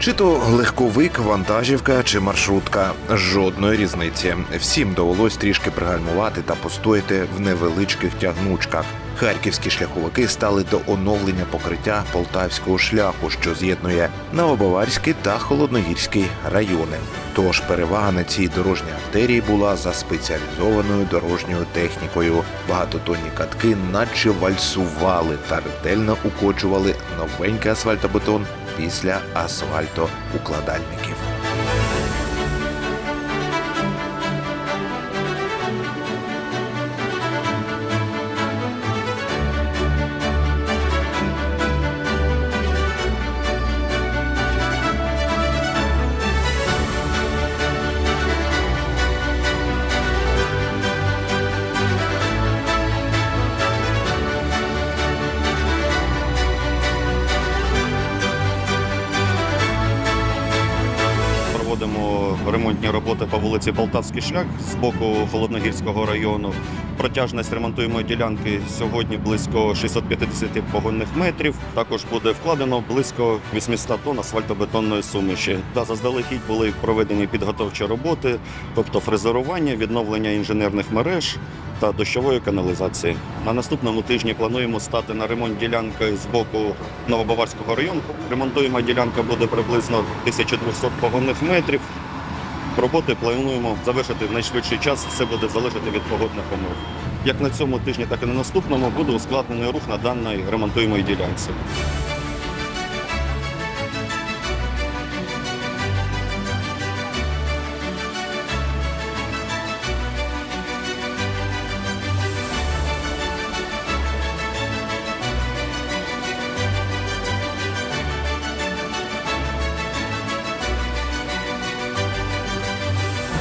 Чи то легковик, вантажівка чи маршрутка жодної різниці. Всім довелось трішки пригальмувати та постояти в невеличких тягнучках. Харківські шляховики стали до оновлення покриття полтавського шляху, що з'єднує Новобаварський та Холодногірський райони. Тож перевага на цій дорожній артерії була за спеціалізованою дорожньою технікою. Багатотонні катки наче вальсували та ретельно укочували новенький асфальтобетон після асфальтоукладальників. Проводимо ремонтні роботи по вулиці Полтавський шлях з боку Холодногірського району. Протяжність ремонтуємої ділянки сьогодні близько 650 погонних метрів. Також буде вкладено близько 800 тонн асфальтобетонної суміші. Та заздалегідь були проведені підготовчі роботи, тобто фрезерування, відновлення інженерних мереж та дощової каналізації. На наступному тижні плануємо стати на ремонт ділянки з боку Новобаварського району. Ремонтуєма ділянка буде приблизно 1200 погонних метрів. Роботи плануємо завершити в найшвидший час. Все буде залежати від погодних умов. Як на цьому тижні, так і на наступному буде ускладнений рух на даній ремонтуємій ділянці.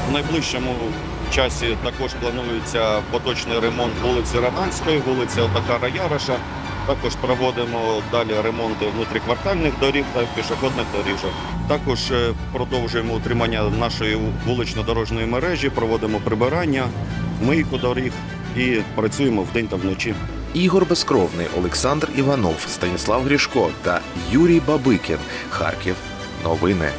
В найближчому часі також планується поточний ремонт вулиці Романської, вулиці Отакара Яроша. Також проводимо далі ремонти внутріквартальних доріг та пішохідних доріжок. Також е, продовжуємо утримання нашої вулично-дорожньої мережі, проводимо прибирання, мийку доріг і працюємо вдень та вночі. Ігор Безкровний, Олександр Іванов, Станіслав Грішко та Юрій Бабикін. Харків. Новини.